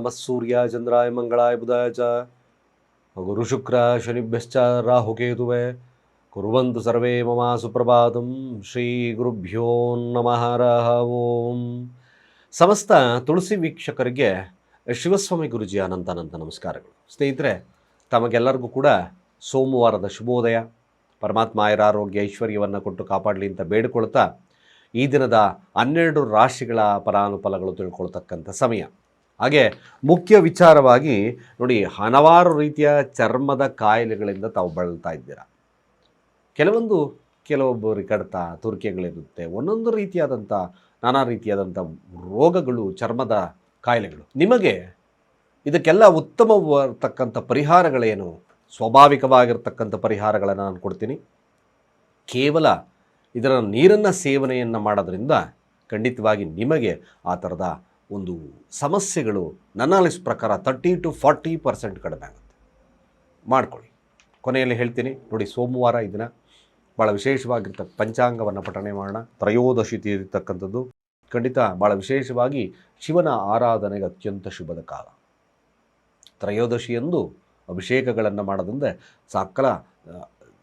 ನಮಃ ಸೂರ್ಯ ಚಂದ್ರಾಯ ಮಂಗಳಾಯ ಬುಧಾಯ ಚ ಗುರು ಶುಕ್ರ ಶನಿಭ್ಯಶ್ಚ ರಾಹುಕೇತುವೆ ಕುರುವಂತು ಸರ್ವೇ ಮಮ ಸುಪ್ರಭಾತಂ ಶ್ರೀ ಗುರುಭ್ಯೋ ನಮಃ ರಹ ಓಂ ಸಮಸ್ತ ತುಳಸಿ ವೀಕ್ಷಕರಿಗೆ, ಶಿವಸ್ವಾಮಿ ಗುರುಜಿ ಅನಂತ ನಮಸ್ಕಾರಗಳು. ಸ್ನೇಹಿತರೆ, ತಮಗೆಲ್ಲರಿಗೂ ಕೂಡ ಸೋಮವಾರದ ಶುಭೋದಯ. ಪರಮಾತ್ಮ ಆರೋಗ್ಯ, ಐಶ್ವರ್ಯವನ್ನು ಕೊಟ್ಟು ಕಾಪಾಡಲಿ ಅಂತ ಬೇಡಿಕೊಳ್ತಾ, ಈ ದಿನದ ಹನ್ನೆರಡು ರಾಶಿಗಳ ಫಲಾನುಫಲಗಳು ತಿಳ್ಕೊಳ್ತಕ್ಕಂಥ ಸಮಯ. ಹಾಗೆ ಮುಖ್ಯ ವಿಚಾರವಾಗಿ ನೋಡಿ ಹಲವಾರು ರೀತಿಯ ಚರ್ಮದ ಕಾಯಿಲೆಗಳಿಂದ ತಾವು ಬಳಲ್ತಾ ಇದ್ದೀರಾ? ಕೆಲವೊಂದು ಕೆಲವೊಬ್ಬರಿಗೆ ಕಡತ ತುರ್ಕೆಗಳಿರುತ್ತೆ. ಒಂದೊಂದು ರೀತಿಯಾದಂಥ ನಾನಾ ರೀತಿಯಾದಂಥ ರೋಗಗಳು, ಚರ್ಮದ ಕಾಯಿಲೆಗಳು. ನಿಮಗೆ ಇದಕ್ಕೆಲ್ಲ ಉತ್ತಮವಾಗಿರ್ತಕ್ಕಂಥ ಪರಿಹಾರಗಳೇನು? ಸ್ವಾಭಾವಿಕವಾಗಿರ್ತಕ್ಕಂಥ ಪರಿಹಾರಗಳನ್ನು ನಾನು ಕೊಡ್ತೀನಿ. ಕೇವಲ ಇದರ ನೀರನ್ನು ಸೇವನೆಯನ್ನು ಮಾಡೋದ್ರಿಂದ ಖಂಡಿತವಾಗಿ ನಿಮಗೆ ಆ ಥರದ ಒಂದು ಸಮಸ್ಯೆಗಳು ನನಾಲಿಸ್ ಪ್ರಕಾರ ತರ್ಟಿ ಟು ಫಾರ್ಟಿ ಪರ್ಸೆಂಟ್ ಕಡಿಮೆ ಆಗುತ್ತೆ. ಮಾಡ್ಕೊಳ್ಳಿ. ಕೊನೆಯಲ್ಲಿ ಹೇಳ್ತೀನಿ, ನೋಡಿ ಸೋಮವಾರ ಇದನ್ನು ಭಾಳ ವಿಶೇಷವಾಗಿರ್ತಕ್ಕ ಪಂಚಾಂಗವನ್ನು ಪಠಣೆ ಮಾಡೋಣ. ತ್ರಯೋದಶಿ ತೀರಿರ್ತಕ್ಕಂಥದ್ದು. ಖಂಡಿತ ಭಾಳ ವಿಶೇಷವಾಗಿ ಶಿವನ ಆರಾಧನೆಗೆ ಅತ್ಯಂತ ಶುಭದ ಕಾಲ. ತ್ರಯೋದಶಿಯಂದು ಅಭಿಷೇಕಗಳನ್ನು ಮಾಡೋದ್ರಿಂದ ಸಕಲ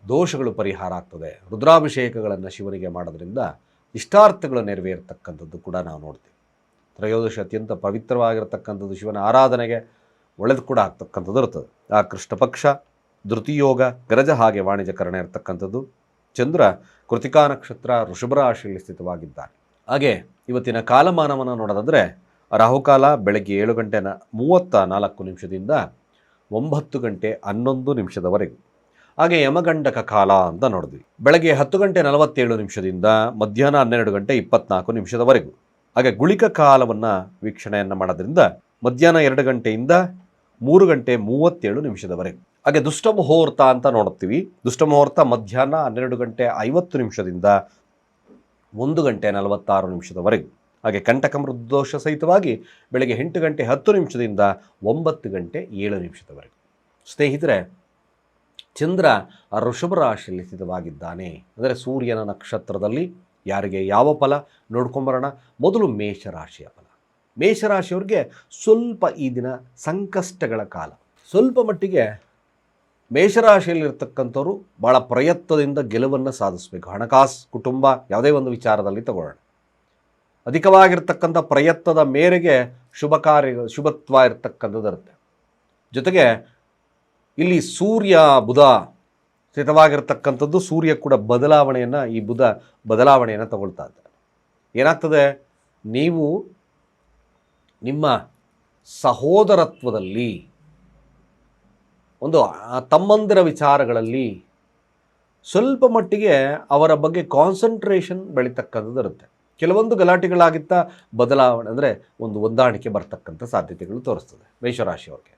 ದೋಷಗಳು ಪರಿಹಾರ ಆಗ್ತದೆ. ರುದ್ರಾಭಿಷೇಕಗಳನ್ನು ಶಿವನಿಗೆ ಮಾಡೋದ್ರಿಂದ ಇಷ್ಟಾರ್ಥಗಳು ನೆರವೇರ್ತಕ್ಕಂಥದ್ದು ಕೂಡ ನಾವು ನೋಡ್ತೀವಿ. ತ್ರಯೋದಶಿ ಅತ್ಯಂತ ಪವಿತ್ರವಾಗಿರತಕ್ಕಂಥದ್ದು ಶಿವನ ಆರಾಧನೆಗೆ ಒಳ್ಳೆದು ಕೂಡ ಆಗ್ತಕ್ಕಂಥದ್ದು ಇರ್ತದೆ. ಆ ಕೃಷ್ಣ ಪಕ್ಷ ಧೃತಿಯೋಗ, ಗರಜ ಹಾಗೆ ವಾಣಿಜ್ಯಕರಣ ಇರತಕ್ಕಂಥದ್ದು. ಚಂದ್ರ ಕೃತಿಕಾ ನಕ್ಷತ್ರ ವೃಷಭ ರಾಶಿಯಲ್ಲಿ ಸ್ಥಿತವಾಗಿದ್ದಾನೆ. ಹಾಗೆ ಇವತ್ತಿನ ಕಾಲಮಾನವನ್ನು ನೋಡೋದಾದರೆ ರಾಹುಕಾಲ ಬೆಳಗ್ಗೆ ಏಳು ಗಂಟೆ ನ ಮೂವತ್ತ ನಾಲ್ಕು ನಿಮಿಷದಿಂದ ಒಂಬತ್ತು ಗಂಟೆ ಹನ್ನೊಂದು ನಿಮಿಷದವರೆಗೂ. ಹಾಗೆ ಯಮಗಂಡಕ ಕಾಲ ಅಂತ ನೋಡಿದ್ವಿ. ಬೆಳಗ್ಗೆ ಹತ್ತು ಗಂಟೆ ನಲವತ್ತೇಳು ನಿಮಿಷದಿಂದ ಮಧ್ಯಾಹ್ನ ಹನ್ನೆರಡು ಗಂಟೆ ಇಪ್ಪತ್ನಾಲ್ಕು ನಿಮಿಷದವರೆಗೂ. ಹಾಗೆ ಗುಳಿಕ ಕಾಲವನ್ನು ವೀಕ್ಷಣೆಯನ್ನು ಮಾಡೋದ್ರಿಂದ ಮಧ್ಯಾಹ್ನ ಎರಡು ಗಂಟೆಯಿಂದ ಮೂರು ಗಂಟೆ ಮೂವತ್ತೇಳು ನಿಮಿಷದವರೆಗೆ. ಹಾಗೆ ದುಷ್ಟ ಮುಹೂರ್ತ ಅಂತ ನೋಡ್ತೀವಿ. ದುಷ್ಟ ಮುಹೂರ್ತ ಮಧ್ಯಾಹ್ನ ಹನ್ನೆರಡು ಗಂಟೆ ಐವತ್ತು ನಿಮಿಷದಿಂದ ಒಂದು ಗಂಟೆ ನಲವತ್ತಾರು ನಿಮಿಷದವರೆಗೆ. ಹಾಗೆ ಕಂಟಕ ಮೃದೋಷ ಸಹಿತವಾಗಿ ಬೆಳಗ್ಗೆ ಎಂಟು ಗಂಟೆ ಹತ್ತು ನಿಮಿಷದಿಂದ ಒಂಬತ್ತು ಗಂಟೆ ಏಳು ನಿಮಿಷದವರೆಗೆ. ಸ್ನೇಹಿತರೆ, ಚಂದ್ರ ಋಷಭ ರಾಶಿಯಲ್ಲಿ ಸ್ಥಿತವಾಗಿದ್ದಾನೆ. ಅಂದರೆ ಸೂರ್ಯನ ನಕ್ಷತ್ರದಲ್ಲಿ ಯಾರಿಗೆ ಯಾವ ಫಲ? ನೋಡ್ಕೊಂಬರೋಣ. ಮೊದಲು ಮೇಷರಾಶಿಯ ಫಲ. ಮೇಷರಾಶಿಯವ್ರಿಗೆ ಸ್ವಲ್ಪ ಈ ದಿನ ಸಂಕಷ್ಟಗಳ ಕಾಲ. ಸ್ವಲ್ಪ ಮಟ್ಟಿಗೆ ಮೇಷರಾಶಿಯಲ್ಲಿರ್ತಕ್ಕಂಥವ್ರು ಭಾಳ ಪ್ರಯತ್ನದಿಂದ ಗೆಲುವನ್ನು ಸಾಧಿಸಬೇಕು. ಹಣಕಾಸು, ಕುಟುಂಬ ಯಾವುದೇ ಒಂದು ವಿಚಾರದಲ್ಲಿ ತಗೊಳ್ಳೋಣ. ಅಧಿಕವಾಗಿರ್ತಕ್ಕಂಥ ಪ್ರಯತ್ನದ ಮೇರೆಗೆ ಶುಭ ಕಾರ್ಯ, ಶುಭತ್ವ ಇರತಕ್ಕಂಥದ್ದು ಇರುತ್ತೆ. ಜೊತೆಗೆ ಇಲ್ಲಿ ಸೂರ್ಯ, ಬುಧ ಸ್ಥಿತವಾಗಿರ್ತಕ್ಕಂಥದ್ದು ಸೂರ್ಯ ಕೂಡ ಬದಲಾವಣೆಯನ್ನು, ಈ ಬುಧ ಬದಲಾವಣೆಯನ್ನು ತಗೊಳ್ತಾ ಇದ್ದಾರೆ. ಏನಾಗ್ತದೆ? ನೀವು ನಿಮ್ಮ ಸಹೋದರತ್ವದಲ್ಲಿ, ಒಂದು ತಮ್ಮಂದಿರ ವಿಚಾರಗಳಲ್ಲಿ ಸ್ವಲ್ಪ ಮಟ್ಟಿಗೆ ಅವರ ಬಗ್ಗೆ ಕಾನ್ಸಂಟ್ರೇಷನ್ ಬೆಳೀತಕ್ಕಂಥದ್ದು ಇರುತ್ತೆ. ಕೆಲವೊಂದು ಗಲಾಟೆಗಳಾಗಿತ್ತ ಬದಲಾವಣೆ, ಅಂದರೆ ಒಂದು ಹೊಂದಾಣಿಕೆ ಬರ್ತಕ್ಕಂಥ ಸಾಧ್ಯತೆಗಳು ತೋರಿಸ್ತದೆ ಮೇಷರಾಶಿಯವ್ರಿಗೆ.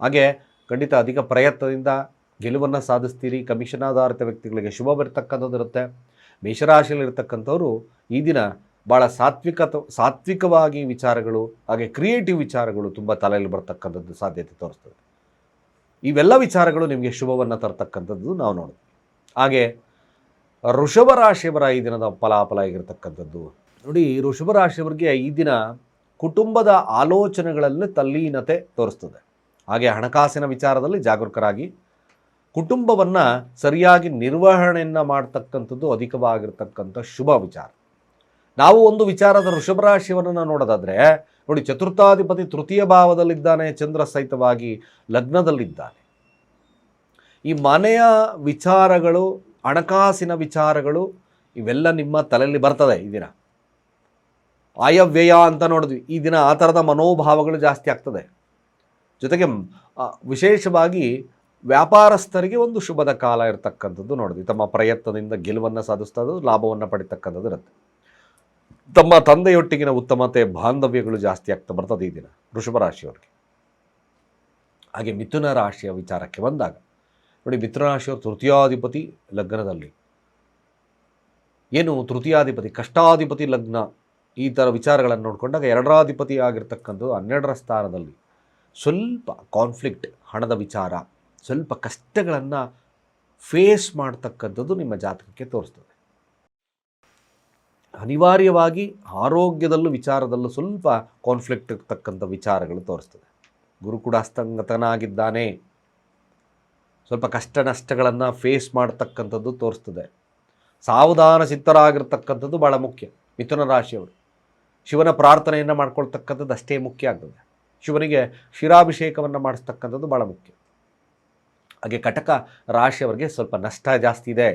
ಹಾಗೆ ಖಂಡಿತ ಅಧಿಕ ಪ್ರಯತ್ನದಿಂದ ಗೆಲುವನ್ನು ಸಾಧಿಸ್ತೀರಿ ಕಮಿಷನ್ ಆಧಾರಿತ ವ್ಯಕ್ತಿಗಳಿಗೆ ಶುಭ ಬರ್ತಕ್ಕಂಥದ್ದು ಇರುತ್ತೆ. ಮೇಷರಾಶಿಯಲ್ಲಿರ್ತಕ್ಕಂಥವ್ರು ಈ ದಿನ ಭಾಳ ಸಾತ್ವಿಕ ಸಾತ್ವಿಕವಾಗಿ ವಿಚಾರಗಳು, ಹಾಗೆ ಕ್ರಿಯೇಟಿವ್ ವಿಚಾರಗಳು ತುಂಬ ತಲೆಯಲ್ಲಿ ಬರ್ತಕ್ಕಂಥದ್ದು ಸಾಧ್ಯತೆ ತೋರಿಸ್ತದೆ. ಇವೆಲ್ಲ ವಿಚಾರಗಳು ನಿಮಗೆ ಶುಭವನ್ನು ತರ್ತಕ್ಕಂಥದ್ದು ನಾವು ನೋಡ್ತೀವಿ. ಹಾಗೆ ಋಷಭ ರಾಶಿಯವರ ಈ ದಿನದ ಫಲಾಫಲ ಆಗಿರ್ತಕ್ಕಂಥದ್ದು. ನೋಡಿ ಋಷಭ ರಾಶಿಯವರಿಗೆ ಈ ದಿನ ಕುಟುಂಬದ ಆಲೋಚನೆಗಳಲ್ಲಿ ತಲ್ಲೀನತೆ ತೋರಿಸ್ತದೆ. ಹಾಗೆ ಹಣಕಾಸಿನ ವಿಚಾರದಲ್ಲಿ ಜಾಗರೂಕರಾಗಿ ಕುಟುಂಬವನ್ನು ಸರಿಯಾಗಿ ನಿರ್ವಹಣೆಯನ್ನು ಮಾಡ್ತಕ್ಕಂಥದ್ದು ಅಧಿಕವಾಗಿರ್ತಕ್ಕಂಥ ಶುಭ ವಿಚಾರ. ನಾವು ಒಂದು ವಿಚಾರದ ವೃಷಭ ರಾಶಿಯವನ್ನು ನೋಡೋದಾದರೆ, ನೋಡಿ ಚತುರ್ಥಾಧಿಪತಿ ತೃತೀಯ ಭಾವದಲ್ಲಿದ್ದಾನೆ, ಚಂದ್ರ ಸಹಿತವಾಗಿ ಲಗ್ನದಲ್ಲಿದ್ದಾನೆ. ಈ ಮನೆಯ ವಿಚಾರಗಳು, ಹಣಕಾಸಿನ ವಿಚಾರಗಳು ಇವೆಲ್ಲ ನಿಮ್ಮ ತಲೆಯಲ್ಲಿ ಬರ್ತದೆ ಈ ದಿನ. ಆಯವ್ಯಯ ಅಂತ ನೋಡಿದ್ವಿ, ಈ ದಿನ ಆ ಥರದ ಮನೋಭಾವಗಳು ಜಾಸ್ತಿ ಆಗ್ತದೆ. ಜೊತೆಗೆ ವಿಶೇಷವಾಗಿ ವ್ಯಾಪಾರಸ್ಥರಿಗೆ ಒಂದು ಶುಭದ ಕಾಲ ಇರತಕ್ಕಂಥದ್ದು ನೋಡಿದ್ವಿ ತಮ್ಮ ಪ್ರಯತ್ನದಿಂದ ಗೆಲುವನ್ನು ಸಾಧಿಸ್ತದ್ದು ಲಾಭವನ್ನು ಪಡಿತಕ್ಕಂಥದ್ದು ಇರುತ್ತೆ. ತಮ್ಮ ತಂದೆಯೊಟ್ಟಿಗಿನ ಉತ್ತಮತೆ, ಬಾಂಧವ್ಯಗಳು ಜಾಸ್ತಿ ಆಗ್ತಾ ಬರ್ತದೆ ಈ ದಿನ, ವೃಷಭ ರಾಶಿಯವ್ರಿಗೆ. ಹಾಗೆ ಮಿಥುನ ರಾಶಿಯ ವಿಚಾರಕ್ಕೆ ಬಂದಾಗ, ನೋಡಿ ಮಿಥುನ ರಾಶಿಯವರು ತೃತೀಯಾಧಿಪತಿ ಲಗ್ನದಲ್ಲಿ. ಏನು ತೃತೀಯಾಧಿಪತಿ, ಕಷ್ಟಾಧಿಪತಿ ಲಗ್ನ, ಈ ಥರ ವಿಚಾರಗಳನ್ನು ನೋಡಿಕೊಂಡಾಗ ಎರಡರಾಧಿಪತಿ ಆಗಿರ್ತಕ್ಕಂಥದ್ದು ಹನ್ನೆರಡರ ಸ್ಥಾನದಲ್ಲಿ ಸ್ವಲ್ಪ ಕಾನ್ಫ್ಲಿಕ್ಟ್ ಹಣದ ವಿಚಾರ ಸ್ವಲ್ಪ ಕಷ್ಟಗಳನ್ನು ಫೇಸ್ ಮಾಡ್ತಕ್ಕಂಥದ್ದು ನಿಮ್ಮ ಜಾತಕಕ್ಕೆ ತೋರಿಸ್ತದೆ. ಅನಿವಾರ್ಯವಾಗಿ ಆರೋಗ್ಯದಲ್ಲೂ ವಿಚಾರದಲ್ಲೂ ಸ್ವಲ್ಪ ಕಾನ್ಫ್ಲಿಕ್ಟ್ ಇರ್ತಕ್ಕಂಥ ವಿಚಾರಗಳು ತೋರಿಸ್ತದೆ. ಗುರು ಕೂಡ ಅಸ್ತಂಗತನಾಗಿದ್ದಾನೆ. ಸ್ವಲ್ಪ ಕಷ್ಟ ನಷ್ಟಗಳನ್ನು ಫೇಸ್ ಮಾಡ್ತಕ್ಕಂಥದ್ದು ತೋರಿಸ್ತದೆ. ಸಾವಧಾನ ಚಿತ್ತರಾಗಿರ್ತಕ್ಕಂಥದ್ದು ಭಾಳ ಮುಖ್ಯ. ಮಿಥುನ ರಾಶಿಯವರು. ಶಿವನ ಪ್ರಾರ್ಥನೆಯನ್ನು ಮಾಡ್ಕೊಳ್ತಕ್ಕಂಥದ್ದು ಅಷ್ಟೇ ಮುಖ್ಯ ಆಗ್ತದೆ. ಶಿವನಿಗೆ ಶಿರಾಭಿಷೇಕವನ್ನು ಮಾಡಿಸ್ತಕ್ಕಂಥದ್ದು ಭಾಳ ಮುಖ್ಯ. ಹಾಗೆ ಕಟಕ ರಾಶಿಯವರಿಗೆ ಸ್ವಲ್ಪ ನಷ್ಟ ಜಾಸ್ತಿ ಇದೆ.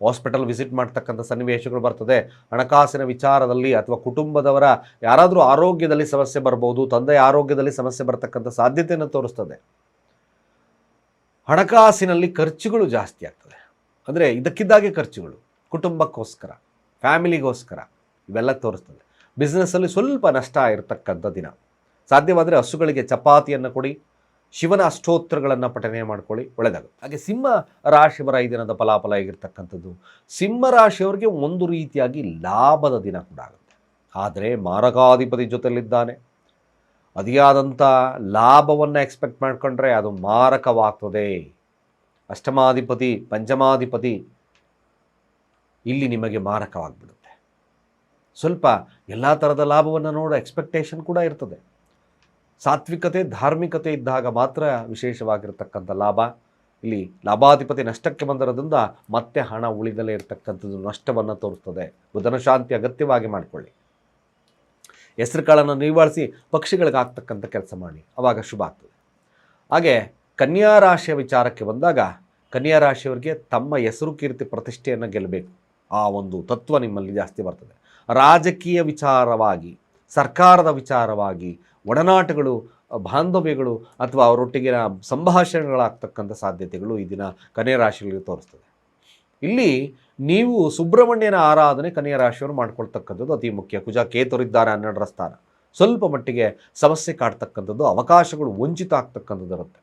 ಹಾಸ್ಪಿಟಲ್ ವಿಸಿಟ್ ಮಾಡ್ತಕ್ಕಂಥ ಸನ್ನಿವೇಶಗಳು ಬರ್ತದೆ. ಹಣಕಾಸಿನ ವಿಚಾರದಲ್ಲಿ ಅಥವಾ ಕುಟುಂಬದವರ ಯಾರಾದರೂ ಆರೋಗ್ಯದಲ್ಲಿ ಸಮಸ್ಯೆ ಬರ್ಬೋದು, ತಂದೆಯ ಆರೋಗ್ಯದಲ್ಲಿ ಸಮಸ್ಯೆ ಬರತಕ್ಕಂಥ ಸಾಧ್ಯತೆಯನ್ನು ತೋರಿಸ್ತದೆ. ಹಣಕಾಸಿನಲ್ಲಿ ಖರ್ಚುಗಳು ಜಾಸ್ತಿ ಆಗ್ತದೆ. ಅಂದರೆ ಇದಕ್ಕಿದ್ದಾಗೆ ಖರ್ಚುಗಳು. ಕುಟುಂಬಕ್ಕೋಸ್ಕರ, ಫ್ಯಾಮಿಲಿಗೋಸ್ಕರ ಇವೆಲ್ಲ ತೋರಿಸ್ತದೆ. ಬಿಸ್ನೆಸ್ಸಲ್ಲಿ ಸ್ವಲ್ಪ ನಷ್ಟ ಇರತಕ್ಕಂಥ ದಿನ. ಸಾಧ್ಯವಾದರೆ ಹಸುಗಳಿಗೆ ಚಪಾತಿಯನ್ನು ಕೊಡಿ ಶಿವನ ಅಷ್ಟೋತ್ತರಗಳನ್ನು ಪಠನೆ ಮಾಡ್ಕೊಳ್ಳಿ, ಒಳ್ಳೆಯದಾಗುತ್ತೆ. ಹಾಗೆ ಸಿಂಹ ರಾಶಿಯವರ ಈ ದಿನದ ಫಲಾಫಲ ಆಗಿರ್ತಕ್ಕಂಥದ್ದು ಸಿಂಹ ರಾಶಿಯವರಿಗೆ ಒಂದು ರೀತಿಯಾಗಿ ಲಾಭದ ದಿನ ಕೂಡ ಆಗುತ್ತೆ. ಆದರೆ ಮಾರಕಾಧಿಪತಿ ಜೊತೆಯಲ್ಲಿದ್ದಾನೆ. ಅದಿಯಾದಂಥ ಲಾಭವನ್ನು ಎಕ್ಸ್ಪೆಕ್ಟ್ ಮಾಡಿಕೊಂಡ್ರೆ ಅದು ಮಾರಕವಾಗ್ತದೆ. ಅಷ್ಟಮಾಧಿಪತಿ, ಪಂಚಮಾಧಿಪತಿ ಇಲ್ಲಿ ನಿಮಗೆ ಮಾರಕವಾಗಿಬಿಡುತ್ತೆ. ಸ್ವಲ್ಪ ಎಲ್ಲ ಥರದ ಲಾಭವನ್ನು ನೋಡೋ ಎಕ್ಸ್ಪೆಕ್ಟೇಷನ್ ಕೂಡ ಇರ್ತದೆ. ಸಾತ್ವಿಕತೆ, ಧಾರ್ಮಿಕತೆ ಇದ್ದಾಗ ಮಾತ್ರ ವಿಶೇಷವಾಗಿರತಕ್ಕಂಥ ಲಾಭ. ಇಲ್ಲಿ ಲಾಭಾಧಿಪತಿ ನಷ್ಟಕ್ಕೆ ಬಂದಿರೋದ್ರಿಂದ ಮತ್ತೆ ಹಣ ಉಳಿದಲೇ ಇರತಕ್ಕಂಥದ್ದು ನಷ್ಟವನ್ನು ತೋರಿಸ್ತದೆ. ಬುಧನ ಶಾಂತಿ ಅಗತ್ಯವಾಗಿ ಮಾಡಿಕೊಳ್ಳಿ. ಹೆಸರು ನಿವಾಳಿಸಿ ಪಕ್ಷಿಗಳಿಗೆ ಆಗ್ತಕ್ಕಂಥ ಕೆಲಸ ಮಾಡಿ. ಅವಾಗ ಶುಭ ಆಗ್ತದೆ. ಹಾಗೆ ಕನ್ಯಾ ರಾಶಿಯ ವಿಚಾರಕ್ಕೆ ಬಂದಾಗ ಕನ್ಯಾ ರಾಶಿಯವರಿಗೆ ತಮ್ಮ ಹೆಸರು ಕೀರ್ತಿ ಪ್ರತಿಷ್ಠೆಯನ್ನು ಗೆಲ್ಲಬೇಕು. ಆ ಒಂದು ತತ್ವ ನಿಮ್ಮಲ್ಲಿ ಜಾಸ್ತಿ ಬರ್ತದೆ. ರಾಜಕೀಯ ವಿಚಾರವಾಗಿ, ಸರ್ಕಾರದ ವಿಚಾರವಾಗಿ ಒಡನಾಟಗಳು, ಬಾಂಧವ್ಯಗಳು ಅಥವಾ ಅವರೊಟ್ಟಿಗಿನ ಸಂಭಾಷಣೆಗಳಾಗ್ತಕ್ಕಂಥ ಸಾಧ್ಯತೆಗಳು ಈ ದಿನ ಕನ್ಯಾ ರಾಶಿಗಳಿಗೆ ತೋರಿಸ್ತದೆ. ಇಲ್ಲಿ ನೀವು ಸುಬ್ರಹ್ಮಣ್ಯನ ಆರಾಧನೆ ಕನ್ಯಾ ರಾಶಿಯವರು ಮಾಡ್ಕೊಳ್ತಕ್ಕಂಥದ್ದು ಅತಿ ಮುಖ್ಯ. ಕುಜ ಕೇತುರಿದ್ದಾರೆ ಹನ್ನೆರಡರ ಸ್ಥಾನ. ಸ್ವಲ್ಪ ಮಟ್ಟಿಗೆ ಸಮಸ್ಯೆ ಕಾಡ್ತಕ್ಕಂಥದ್ದು, ಅವಕಾಶಗಳು ವಂಚಿತ ಆಗ್ತಕ್ಕಂಥದ್ದು ಇರುತ್ತೆ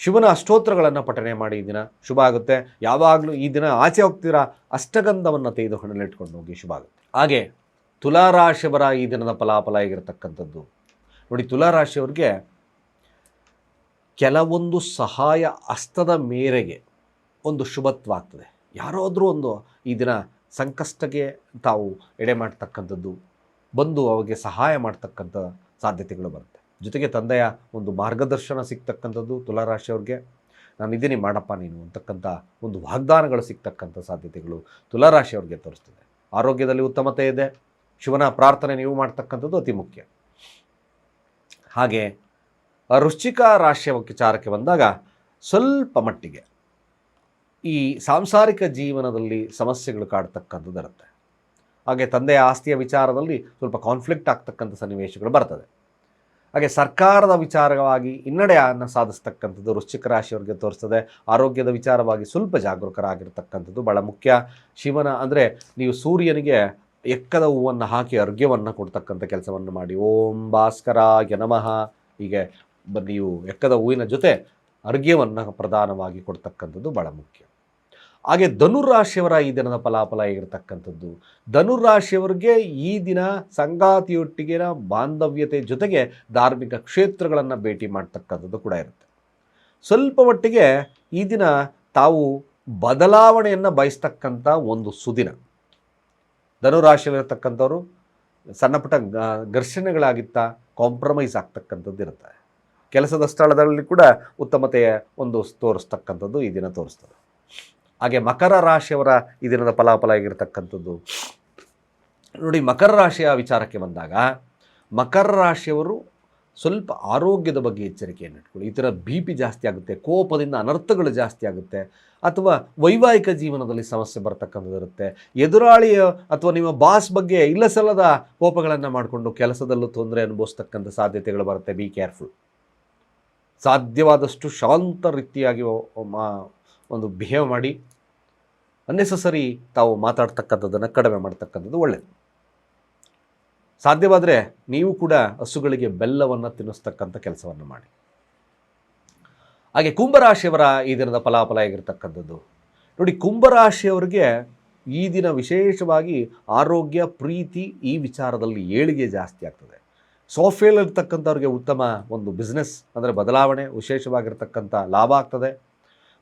ಶಿವನ ಅಷ್ಟೋತ್ರಗಳನ್ನು ಪಠನೆ ಮಾಡಿ ಈ ದಿನ ಶುಭ ಆಗುತ್ತೆ. ಯಾವಾಗಲೂ ಈ ದಿನ ಆಚೆ ಹೋಗ್ತೀರಾ? ಅಷ್ಟಗಂಧವನ್ನು ತೆಗೆದು ಹಣಲಿಟ್ಕೊಂಡು ಹೋಗಿ ಶುಭ ಆಗುತ್ತೆ. ಹಾಗೆ ತುಲಾರಾಶಿಯವರ ಈ ದಿನದ ಫಲಾಫಲ ಆಗಿರತಕ್ಕಂಥದ್ದು. ನೋಡಿ, ತುಲಾರಾಶಿಯವ್ರಿಗೆ ಕೆಲವೊಂದು ಸಹಾಯ ಹಸ್ತದ ಮೇರೆಗೆ ಒಂದು ಶುಭತ್ವ ಆಗ್ತದೆ ಯಾರಾದರೂ ಒಂದು ಈ ದಿನ ಸಂಕಷ್ಟಕ್ಕೆ ತಾವು ಎಡೆ ಮಾಡ್ತಕ್ಕಂಥದ್ದು, ಬಂದು ಅವರಿಗೆ ಸಹಾಯ ಮಾಡ್ತಕ್ಕಂಥ ಸಾಧ್ಯತೆಗಳು ಬರುತ್ತೆ. ಜೊತೆಗೆ ತಂದೆಯ ಒಂದು ಮಾರ್ಗದರ್ಶನ ಸಿಗ್ತಕ್ಕಂಥದ್ದು ತುಲಾರಾಶಿಯವ್ರಿಗೆ. ನಾನು ಇದ್ದೀನಿ ಮಾಡಪ್ಪ ನೀನು ಅಂತಕ್ಕಂಥ ಒಂದು ವಾಗ್ದಾನಗಳು ಸಿಗ್ತಕ್ಕಂಥ ಸಾಧ್ಯತೆಗಳು ತುಲಾರಾಶಿಯವ್ರಿಗೆ ತೋರಿಸ್ತದೆ. ಆರೋಗ್ಯದಲ್ಲಿ ಉತ್ತಮತೆ ಇದೆ. ಶಿವನ ಪ್ರಾರ್ಥನೆ ನೀವು ಮಾಡ್ತಕ್ಕಂಥದ್ದು ಅತಿ ಮುಖ್ಯ. ಹಾಗೆ, ವೃಶ್ಚಿಕ ರಾಶಿಯ ವಿಚಾರಕ್ಕೆ ಬಂದಾಗ ಸ್ವಲ್ಪ ಮಟ್ಟಿಗೆ ಈ ಸಾಂಸಾರಿಕ ಜೀವನದಲ್ಲಿ ಸಮಸ್ಯೆಗಳು ಕಾಡ್ತಕ್ಕಂಥದ್ದು ಇರುತ್ತೆ. ಹಾಗೆ ತಂದೆಯ ಆಸ್ತಿಯ ವಿಚಾರದಲ್ಲಿ ಸ್ವಲ್ಪ ಕಾನ್ಫ್ಲಿಕ್ಟ್ ಆಗ್ತಕ್ಕಂಥ ಸನ್ನಿವೇಶಗಳು ಬರ್ತದೆ. ಹಾಗೆ ಸರ್ಕಾರದ ವಿಚಾರವಾಗಿ ಹಿನ್ನಡೆಯನ್ನು ಸಾಧಿಸ್ತಕ್ಕಂಥದ್ದು ವೃಶ್ಚಿಕ ರಾಶಿಯವರಿಗೆ ತೋರಿಸ್ತದೆ. ಆರೋಗ್ಯದ ವಿಚಾರವಾಗಿ ಸ್ವಲ್ಪ ಜಾಗರೂಕರಾಗಿರ್ತಕ್ಕಂಥದ್ದು ಭಾಳ ಮುಖ್ಯ. ಶಿವನ ಅಂದರೆ ನೀವು ಸೂರ್ಯನಿಗೆ ಎಕ್ಕದ ಹೂವನ್ನು ಹಾಕಿ ಅರ್ಘ್ಯವನ್ನು ಕೊಡ್ತಕ್ಕಂಥ ಕೆಲಸವನ್ನು ಮಾಡಿ. ಓಂ ಭಾಸ್ಕರಾಯ ನಮಃ. ಹೀಗೆ ನೀವು ಎಕ್ಕದ ಹೂವಿನ ಜೊತೆ ಅರ್ಘ್ಯವನ್ನು ಪ್ರಧಾನವಾಗಿ ಕೊಡ್ತಕ್ಕಂಥದ್ದು ಭಾಳ ಮುಖ್ಯ. ಹಾಗೆ ಧನುರಾಶಿಯವರ ಈ ದಿನದ ಫಲಾಫಲ ಹೇಗಿರ್ತಕ್ಕಂಥದ್ದು? ಧನುರಾಶಿಯವರಿಗೆ ಈ ದಿನ ಸಂಗಾತಿಯೊಟ್ಟಿಗಿನ ಬಾಂಧವ್ಯತೆ ಜೊತೆಗೆ ಧಾರ್ಮಿಕ ಕ್ಷೇತ್ರಗಳನ್ನು ಭೇಟಿ ಮಾಡ್ತಕ್ಕಂಥದ್ದು ಕೂಡ ಇರುತ್ತೆ. ಸ್ವಲ್ಪ ಮಟ್ಟಿಗೆ ಈ ದಿನ ತಾವು ಬದಲಾವಣೆಯನ್ನು ಬಯಸ್ತಕ್ಕಂಥ ಒಂದು ಸುದಿನ. ಧನುರಾಶಿಯಲ್ಲಿರ್ತಕ್ಕಂಥವ್ರು ಸಣ್ಣ ಪುಟ್ಟ ಘರ್ಷಣೆಗಳಾಗಿತ್ತಾ ಕಾಂಪ್ರಮೈಸ್ ಆಗ್ತಕ್ಕಂಥದ್ದು ಇರುತ್ತೆ. ಕೆಲಸದ ಸ್ಥಳದಲ್ಲಿ ಕೂಡ ಉತ್ತಮತೆಯ ಒಂದು ತೋರಿಸ್ತಕ್ಕಂಥದ್ದು ಈ ದಿನ ತೋರಿಸ್ತದೆ. ಹಾಗೆ ಮಕರ ರಾಶಿಯವರ ಈ ದಿನದ ಫಲಾಫಲ ಆಗಿರತಕ್ಕಂಥದ್ದು ನೋಡಿ ಮಕರ ರಾಶಿಯ ವಿಚಾರಕ್ಕೆ ಬಂದಾಗ ಮಕರ ರಾಶಿಯವರು ಸ್ವಲ್ಪ ಆರೋಗ್ಯದ ಬಗ್ಗೆ ಎಚ್ಚರಿಕೆಯನ್ನು ಇಟ್ಕೊಳ್ಳಿ. ಈ ಥರ ಬಿ ಪಿ ಜಾಸ್ತಿ ಆಗುತ್ತೆ, ಕೋಪದಿಂದ ಅನರ್ಥಗಳು ಜಾಸ್ತಿ ಆಗುತ್ತೆ, ಅಥವಾ ವೈವಾಹಿಕ ಜೀವನದಲ್ಲಿ ಸಮಸ್ಯೆ ಬರ್ತಕ್ಕಂಥದ್ದು ಇರುತ್ತೆ. ಎದುರಾಳಿಯ ಅಥವಾ ನಿಮ್ಮ ಬಾಸ್ ಬಗ್ಗೆ ಇಲ್ಲ ಸಲ್ಲದ ಕೋಪಗಳನ್ನು ಮಾಡಿಕೊಂಡು ಕೆಲಸದಲ್ಲೂ ತೊಂದರೆ ಅನುಭವಿಸ್ತಕ್ಕಂಥ ಸಾಧ್ಯತೆಗಳು ಬರುತ್ತೆ. ಬಿ ಕೇರ್ಫುಲ್ ಸಾಧ್ಯವಾದಷ್ಟು ಶಾಂತ ರೀತಿಯಾಗಿ ಒಂದು ಬಿಹೇವ್ ಮಾಡಿ ಅನ್ನೆಸಸರಿ ತಾವು ಮಾತಾಡ್ತಕ್ಕಂಥದ್ದನ್ನು ಕಡಿಮೆ ಮಾಡ್ತಕ್ಕಂಥದ್ದು ಒಳ್ಳೆಯದು ಸಾಧ್ಯವಾದರೆ ನೀವು ಕೂಡ ಹಸುಗಳಿಗೆ ಬೆಲ್ಲವನ್ನು ತಿನ್ನಿಸ್ತಕ್ಕಂಥ ಕೆಲಸವನ್ನು ಮಾಡಿ. ಹಾಗೆ ಕುಂಭರಾಶಿಯವರ ಈ ದಿನದ ಫಲಾಫಲ ಆಗಿರ್ತಕ್ಕಂಥದ್ದು ನೋಡಿ, ಕುಂಭರಾಶಿಯವರಿಗೆ ಈ ದಿನ ವಿಶೇಷವಾಗಿ ಆರೋಗ್ಯ, ಪ್ರೀತಿ ಈ ವಿಚಾರದಲ್ಲಿ ಏಳಿಗೆ ಜಾಸ್ತಿ ಆಗ್ತದೆ. ಸಾಫ್ಟ್ವೇರ್ ಇರ್ತಕ್ಕಂಥವ್ರಿಗೆ ಉತ್ತಮ ಒಂದು ಬಿಸ್ನೆಸ್ ಅಂದರೆ ಬದಲಾವಣೆ ವಿಶೇಷವಾಗಿರ್ತಕ್ಕಂಥ ಲಾಭ ಆಗ್ತದೆ.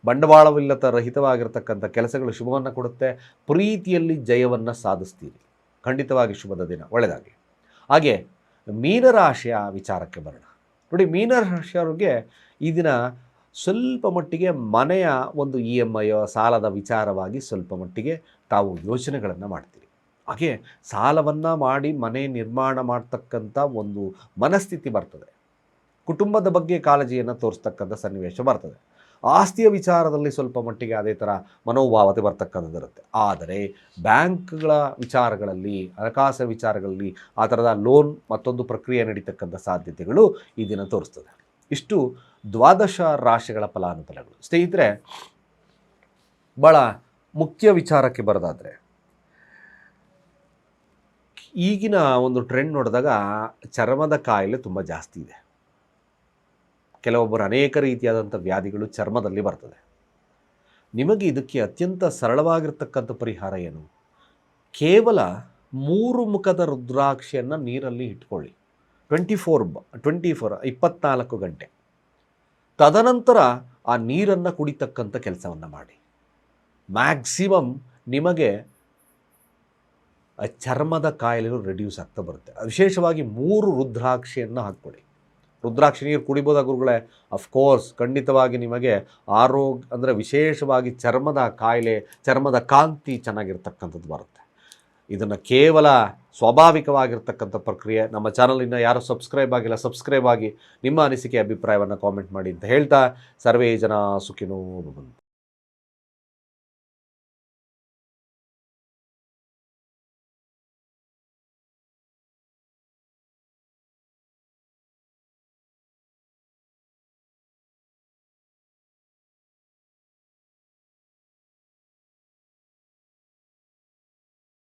ಬಂಡವಾಳವಿಲ್ಲದ ರಹಿತವಾಗಿರ್ತಕ್ಕಂಥ ಕೆಲಸಗಳು ಶುಭವನ್ನು ಕೊಡುತ್ತೆ. ಪ್ರೀತಿಯಲ್ಲಿ ಜಯವನ್ನು ಸಾಧಿಸ್ತೀರಿ. ಖಂಡಿತವಾಗಿ ಶುಭದ ದಿನ. ಒಳ್ಳೆಯದಾಗಲಿ ಹಾಗೆ ಮೀನರಾಶಿಯ ವಿಚಾರಕ್ಕೆ ಬರೋಣ. ನೋಡಿ ಮೀನರಾಶಿಯವ್ರಿಗೆ ಈ ದಿನ ಸ್ವಲ್ಪ ಮಟ್ಟಿಗೆ ಮನೆಯ ಒಂದು ಇ ಎಂ ಐ ಸಾಲದ ವಿಚಾರವಾಗಿ ಸ್ವಲ್ಪ ಮಟ್ಟಿಗೆ ತಾವು ಯೋಚನೆಗಳನ್ನು ಮಾಡ್ತೀರಿ. ಹಾಗೆ ಸಾಲವನ್ನು ಮಾಡಿ ಮನೆ ನಿರ್ಮಾಣ ಮಾಡ್ತಕ್ಕಂಥ ಒಂದು ಮನಸ್ಥಿತಿ ಬರ್ತದೆ. ಕುಟುಂಬದ ಬಗ್ಗೆ ಕಾಳಜಿಯನ್ನು ತೋರಿಸ್ತಕ್ಕಂಥ ಸನ್ನಿವೇಶ ಬರ್ತದೆ. ಆಸ್ತಿಯ ವಿಚಾರದಲ್ಲಿ ಸ್ವಲ್ಪ ಮಟ್ಟಿಗೆ ಅದೇ ಥರ ಮನೋಭಾವತೆ ಬರ್ತಕ್ಕಂಥದ್ದು ಇರುತ್ತೆ ಆದರೆ ಬ್ಯಾಂಕ್ಗಳ ವಿಚಾರಗಳಲ್ಲಿ, ಹಣಕಾಸಿನ ವಿಚಾರಗಳಲ್ಲಿ ಆ ಥರದ ಲೋನ್ ಮತ್ತೊಂದು ಪ್ರಕ್ರಿಯೆ ನಡೀತಕ್ಕಂಥ ಸಾಧ್ಯತೆಗಳು ಈ ದಿನ ತೋರಿಸ್ತದೆ. ಇಷ್ಟು ದ್ವಾದಶ ರಾಶಿಗಳ ಫಲಾನುಫಲಗಳು. ಸ್ನೇಹಿತರೆ ಭಾಳ ಮುಖ್ಯ ವಿಚಾರಕ್ಕೆ ಬರೋದಾದರೆ, ಈಗಿನ ಒಂದು ಟ್ರೆಂಡ್ ನೋಡಿದಾಗ ಚರ್ಮದ ಕಾಯಿಲೆ ತುಂಬ ಜಾಸ್ತಿ ಇದೆ. ಕೆಲವೊಬ್ಬರು ಅನೇಕ ರೀತಿಯಾದಂಥ ವ್ಯಾಧಿಗಳು ಚರ್ಮದಲ್ಲಿ ಬರ್ತದೆ. ನಿಮಗೆ ಇದಕ್ಕೆ ಅತ್ಯಂತ ಸರಳವಾಗಿರ್ತಕ್ಕಂಥ ಪರಿಹಾರ ಏನು? ಕೇವಲ ಮೂರು ಮುಖದ ರುದ್ರಾಕ್ಷಿಯನ್ನು ನೀರಲ್ಲಿ ಇಟ್ಕೊಳ್ಳಿ. ಟ್ವೆಂಟಿ ಫೋರ್ ಬ, ಟ್ವೆಂಟಿ ಫೋರ್, ಇಪ್ಪತ್ನಾಲ್ಕು ಗಂಟೆ. ತದನಂತರ ಆ ನೀರನ್ನು ಕುಡಿತಕ್ಕಂಥ ಕೆಲಸವನ್ನು ಮಾಡಿ. ಮ್ಯಾಕ್ಸಿಮಮ್ ನಿಮಗೆ ಚರ್ಮದ ಕಾಯಿಲೆಗಳು ರೆಡ್ಯೂಸ್ ಆಗ್ತಾ ಬರುತ್ತೆ. ವಿಶೇಷವಾಗಿ ಮೂರು ರುದ್ರಾಕ್ಷಿಯನ್ನು ಹಾಕ್ಕೊಳ್ಳಿ ರುದ್ರಾಕ್ಷಿ ನೀರು ಕುಡಿಬೋದಾ ಗುರುಗಳೇ? ಅಫ್ಕೋರ್ಸ್ ಖಂಡಿತವಾಗಿ ನಿಮಗೆ ಆರೋಗ್ಯ ಅಂದರೆ ವಿಶೇಷವಾಗಿ ಚರ್ಮದ ಕಾಯಿಲೆ, ಚರ್ಮದ ಕಾಂತಿ ಚೆನ್ನಾಗಿರ್ತಕ್ಕಂಥದ್ದು ಬರುತ್ತೆ. ಇದನ್ನು ಕೇವಲ ಸ್ವಾಭಾವಿಕವಾಗಿರ್ತಕ್ಕಂಥ ಪ್ರಕ್ರಿಯೆ. ನಮ್ಮ ಚಾನಲಿನ ಯಾರು ಸಬ್ಸ್ಕ್ರೈಬ್ ಆಗಿಲ್ಲ ಸಬ್ಸ್ಕ್ರೈಬ್ ಆಗಿ ನಿಮ್ಮ ಅನಿಸಿಕೆ, ಅಭಿಪ್ರಾಯವನ್ನು ಕಾಮೆಂಟ್ ಮಾಡಿ ಅಂತ ಹೇಳ್ತಾ, ಸರ್ವೇ ಜನ ಸುಖಿನೋ